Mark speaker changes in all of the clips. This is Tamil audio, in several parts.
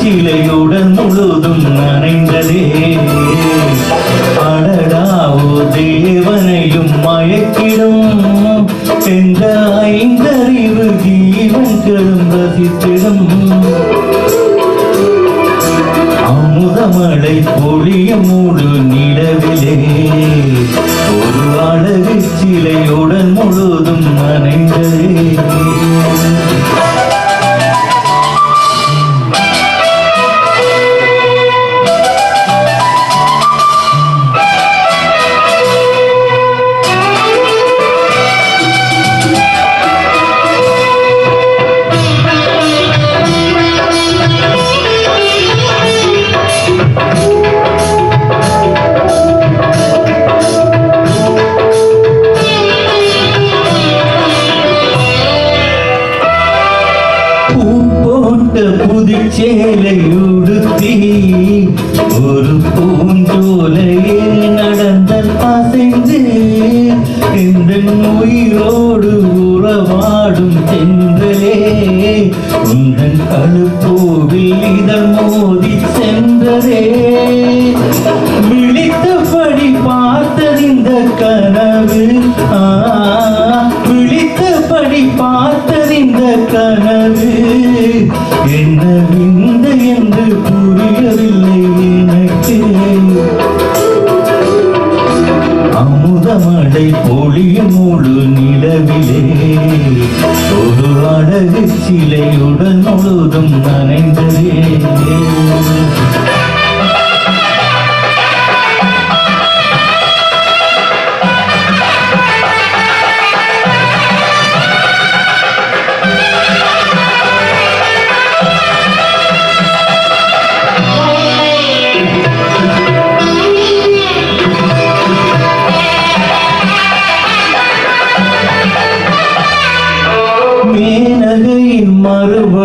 Speaker 1: சிலையுடன் முழுதும் நனைந்ததே. அடடாவோ தேவனையும் மயக்கிடும். எந்த ஐந்தறிவு ஜீவன் கடும் ரசித்திடும். அமுதமழை பொழிய முழு நிலவிலே. ஒரு அழகு சிலையுடன் பூ போட்ட புதுச்சேலை உடுத்தி ஒரு பூஞ்சோலையில் நடந்த பசைந்து இந்த உயிரோடு உறவாடும் சென்றலே உந்தன் கழுப்போவில் இதழ் மோதி சென்றதே. என்ன விந்த என்று புரியவில்லை எனக்கு அமுதமழை பொழியும் முழு நிலவிலே. ஒரு அழகு சிலையுடன் முழுதும் நனைந்த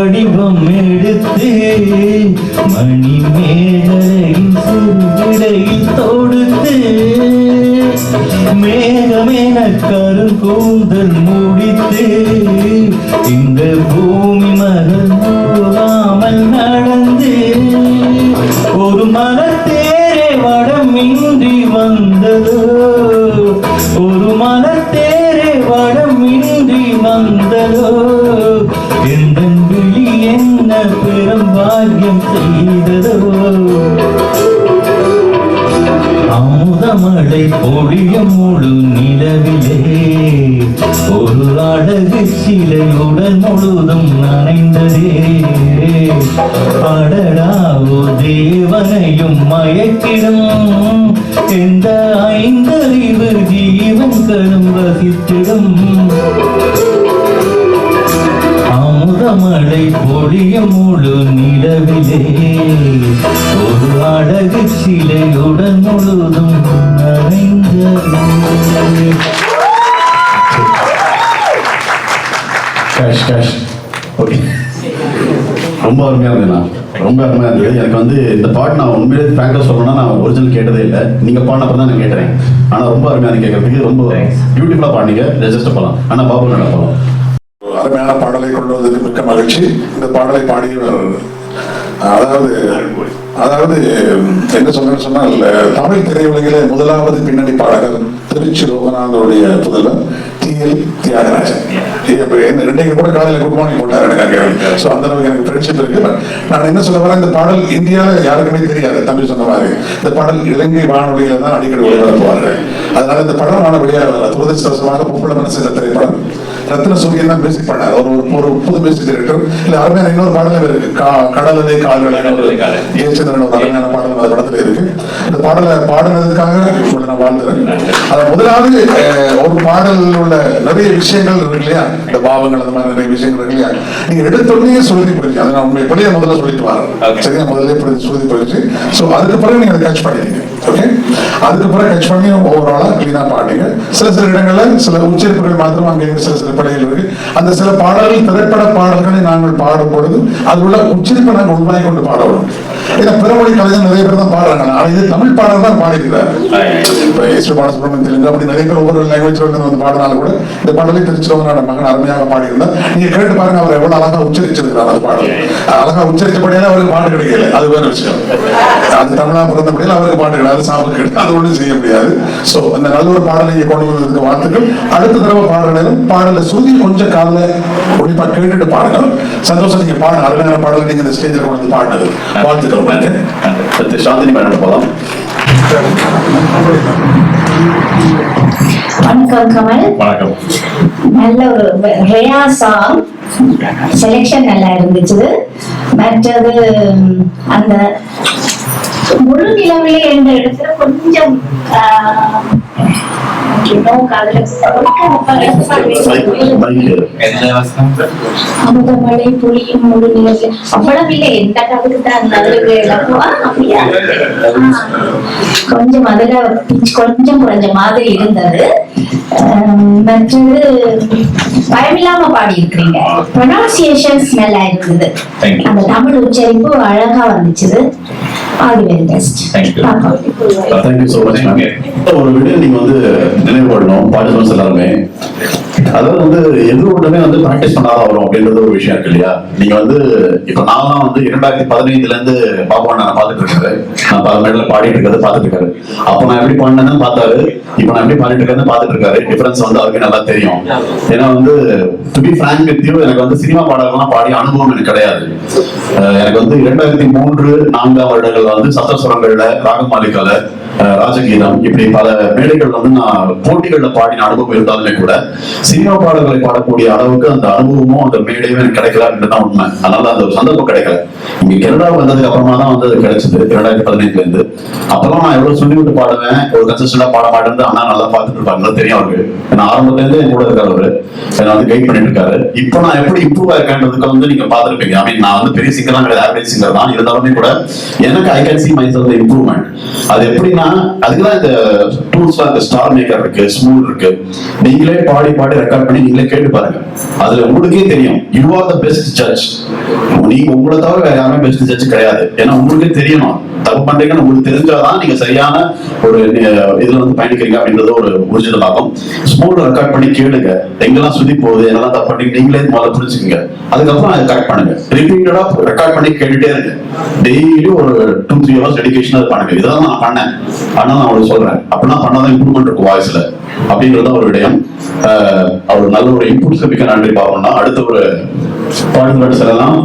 Speaker 1: வடிவம் எடுத்து மணி மேகலையில் சிறுவிடையில் தொடுத்து மேகமென கருங்கூந்தல் முடித்து இந்த பாக்கியம் செய்ததோ? அமுதமழை பொழியும் முழு நிலவிலே ஒரு அழகு சிலையுடன் முழுதும் நனைந்ததே. அடடாவோ தேவனையும் மயக்கிடும் எந்த அமுதமழை பொழியும் முழு நிலவிலே. ஒரு அழகு சிலையுடன் முழுதும்
Speaker 2: ரொம்ப அருமையாக இருந்ததுண்ணா ரொம்ப அருமையாக இருந்தது. எனக்கு வந்து இந்த பாட்டு நான் உண்மையிலே ஃப்ராங்காக சொல்லணும்னா நான் ஒரிஜினல் கேட்டதே இல்லை. நீங்கள் பாடினப்ப தான் நான் கேட்டேன் ஆனால் ரொம்ப அருமையாக கேட்கறதுக்கு ரொம்ப பியூட்டிஃபுல்லாக பாடினீங்க. ரெஜிஸ்டர் பண்ணலாம் ஆனால் பாபு நல்லா போகலாம்
Speaker 3: அருமையான பாடலை கொண்டு வந்ததுக்கு மிக்க மகிழ்ச்சி. இந்த பாடலை பாடியவர் அதாவது அதாவது என்ன சொல்றேன்னு சொன்னால் தமிழ் திரையுலகிலே முதலாவது பின்னணி பாடகர் திருச்சி லோகநாதனுடைய புதல்வர் டி. எல். தியாகராஜன். ரெண்டைக்கு கூட காலையில குட் மார்னிங் போட்டார் எனக்கு ஸோ அந்த அளவுக்கு எனக்கு ஃப்ரெண்ட்ஷிப் இருக்கு. நான் என்ன சொல்ல வரேன் இந்த பாடல் இந்தியாவில் யாருக்குமே தெரியாது தம்பி சொன்ன மாதிரி. இந்த பாடல் இலங்கை வானொலியில தான் அடிக்கடி ஒளிபரப்புவார்கள். அதனால இந்த படம் நான் வெளியாக துரதிருஷ்டவசமாக பொம்பளை மனசு திரைப்படம் ரத்ன சூரியன் தான் மியூசிக் பண்ணார். ஒரு ஒரு புது மியூசிக் டைரக்டர் இல்ல அருமையான இன்னொரு பாடலும் இருக்கு. கடலலை கால்களை ஏச்சந்திரன் ஒரு அருமையான பாடல் அந்த படத்துல இருக்கு. இந்த பாடலை பாடுனதுக்காக நான் வாழ்ந்துறேன் அது முதலாவது ஒரு பாடலில் உள்ள நிறைய விஷயங்கள் இருக்கு இல்லையா? இந்த பாவங்கள் அந்த மாதிரி நிறைய விஷயங்கள் இருக்கு இல்லையா? நீங்க எடுத்தோடனே சுருதி போயிடுச்சு அதை நான் உண்மை எப்படியே முதல்ல சொல்லிட்டு வரேன். சரியா? முதல்ல சுருதி போயிடுச்சு சோ அதுக்கு பிறகு நீங்க அதை கேட்ச் பண்ணிடுங்க ஓகே அதுக்கப்புறம் டச் பண்ணி ஓவராலா கிளீனா பாடுங்க. சில சில இடங்கள்ல சில உச்சரிப்புகள் மாத்திரம் அங்கே சில சில படைகள் இருக்கு. அந்த சில பாடல்கள் திரைப்பட பாடல்களை நாங்கள் பாடும் பொழுது அது உள்ள உச்சரிப்பை நாங்கள் உண்மையை கொண்டு பாடணும். ஏன்னா பிறமொழி கலைஞர் நிறைய பேர் தான் பாடுறாங்க. ஆனா இது தமிழ் பாடல் தான் பாடிக்கிறார் இப்போ ஏசு பாலசுப்ரமணியம் தெலுங்கு அப்படி நிறைய பேர் ஒவ்வொரு லாங்குவேஜ் வந்து பாடினாலும் கூட இந்த பாடலை திருச்சிரவனோட மகன் அருமையாக பாடியிருந்தார். நீங்க கேட்டு பாருங்க அவர் எவ்வளவு அழகா உச்சரிச்சிருக்கிறார் அந்த பாடல். அழகா உச்சரிச்சபடியால அவருக்கு பாட்டு கிடைக்கல. அது வேற விஷயம். அது தமிழா பிறந்தபடியால் அவருக்கு பாட்டு கிடையாது சாப்பிட கிடையாது அது ஒண்ணும் செய்ய முடியாது. சோ அந்த நல்ல ஒரு பாடலை இங்க கொண்டு வந்ததுக்கு வாழ்த்துக்கள். அடுத்த தடவை பாடுற நேரம் பாடல சுருதி கொஞ்சம் காதுல உன்னிப்பா கேட்டுட்டு பாடுங்க சந்தோஷம் நீங்க பாடுங்க. அருமையான பாடலை நீங்க இந்த ஸ்டேஜில் கொண்டு வந்து பாடினது வாழ்த்துக்கள்.
Speaker 2: சாந்தினி மேடம் போலாம்.
Speaker 4: வணக்கம் கமல்.
Speaker 1: வணக்கம்.
Speaker 4: நல்ல ஒரு ரேயா சாங் செலெக்ஷன் நல்லா இருந்துச்சு. மற்றது அந்த முழு நிலவிலே என்ற இடத்துல கொஞ்சம் அமுதமழை புளியும் முழு நிலவிலே அவ்வளவு இல்லை எந்த கவிதை தான் அப்படியா. கொஞ்சம் அதுல கொஞ்சம் குறைஞ்ச மாதிரி இருந்தது. மற்றது பயமில்லாம பாடி இருக்கிறீங்க ப்ரொனவுன்சியேஷன்ஸ் நல்லா இருந்தது. அந்த தமிழ் உச்சரிப்பு அழகா வந்துச்சுது all the very best
Speaker 1: Thank you.
Speaker 2: Thank you so much ma'am ஒரு வீடியோ நீங்க வந்து நினைவுபடணும் பார்ட்டிசிபன்ஸ் எல்லாருமே. அதாவது வந்து எது ஒன்றுமே வந்து ப்ராக்டிஸ் பண்ணாதான் வரும் அப்படின்றது ஒரு விஷயம் இருக்கு இல்லையா? நீங்க வந்து இப்ப நான் வந்து இரண்டாயிரத்தி பதினைந்துல இருந்து பாபு நான் பார்த்துட்டு இருக்காரு. நான் பல மேடல பாடிட்டு இருக்கிறது பார்த்துட்டு இருக்காரு. அப்ப நான் எப்படி பாடினேன்னு பார்த்தாரு. இப்ப நான் எப்படி பாடிட்டு இருக்கேன்னு பார்த்துட்டு இருக்காரு. டிஃபரன்ஸ் வந்து அவருக்கு நல்லா தெரியும். ஏன்னா வந்து to be frank with you எனக்கு வந்து சினிமா பாடல்கள்லாம் பாடிய அனுபவம் எனக்கு கிடையாது. எனக்கு வந்து இரண்டாயிரத்தி மூன்று நான்காம் வருடங்கள் வந்து சப்தஸ்வரங்கள்ல ராகமாலிகால அஹ் ராஜகீதம். இப்படி பல மேடைகள் வந்து நான் போட்டிகள்ல பாடின அனுபவம் இருந்தாலுமே கூட சினிமா பாடல்களை பாடக்கூடிய அளவுக்கு அந்த அனுபவமும் அந்த மேடையும் எனக்கு கிடைக்கல உண்மை. அதனால அந்த ஒரு சந்தர்ப்பம் கிடைக்கல. இங்க கனடா வந்ததுக்கு அப்புறமா தான் வந்து அது கிடைச்சது இரண்டாயிரத்தி பதினைந்துல இருந்து. அப்பெல்லாம் நான் எவ்வளவு சொல்லி விட்டு பாடுவேன் ஒரு கன்சிஸ்டண்டா பாட மாட்டேன் ஆனா நல்லா பார்த்துட்டு இருப்பாங்க. தெரியும் அவருக்கு. நான் ஆரம்பத்துல இருந்து என் கூட இருக்காரு அவரு. என்ன வந்து கைட் பண்ணிட்டு இருக்காரு. இப்போ நான் எப்படி இம்ப்ரூவ் ஆயிருக்கேன்றதுக்கு வந்து நீங்க பாத்துருப்பீங்க ஐ மீன் நான் வந்து பெரிய சிங்கர்லாம் கிடையாது ஆவரேஜ் சிங்கர் தான். இருந்தாலுமே கூட எனக்கு I can see my self improvement அது எப்படின்னா அதுக்குதான் இந்த டூல்ஸ் இந்த ஸ்டார் மேக்கர் இருக்கு ஸ்மூல் இருக்கு. நீங்களே பாடி பாடி ரெக்கார்ட் பண்ணி நீங்களே கேட்டு பாருங்க. அதுல உங்களுக்கே தெரியும். You are the best judge நீங்க உங்களை தவிர வேற யாருமே பெஸ்ட் ஜட்ஜ் கிடையாது. ஏன்னா உங்களுக்கே தெரியணும். தப்பு பண்றீங்கன்னு உங்களுக்கு தெரிஞ்சாதான் நீங்க சரியான ஒரு இதுல வந்து பயணிக்கிறீங்க அப்படின்றது ஒரு ஒரிஜினல் ஆகும் ஸ்மூல் ரெக்கார்ட் பண்ணி கேளுங்க. எங்கெல்லாம் சுத்தி போகுது என்னெல்லாம் தப்பு பண்ணி நீங்களே முதல்ல புரிஞ்சுக்கங்க. அதுக்கப்புறம் அதை கரெக்ட் பண்ணுங்க. ரிப்பீட்டடா ரெக்கார்ட் பண்ணி கேட்டுட்டே இருங்க. டெய்லி ஒரு டூ த்ரீ ஹவர்ஸ் டெடிகேஷன் அது பண்ணுங்க. இதெல்லாம் நான் பண்ணேன். ஆனா நான் அவளுக்கு சொல்றேன். அப்படின்னா பண்ணாதான் இம்ப்ரூவ்மெண்ட் இருக்கும் வாய்ஸ்ல. அப்படின்றது தான் ஒரு விடயம். அஹ், அவர் நல்ல ஒரு இன்புட்ஸ் மிக்க நன்றி பார்க்கணும்னா அடுத்த ஒரு பாடல்கள் சொல்லலாம்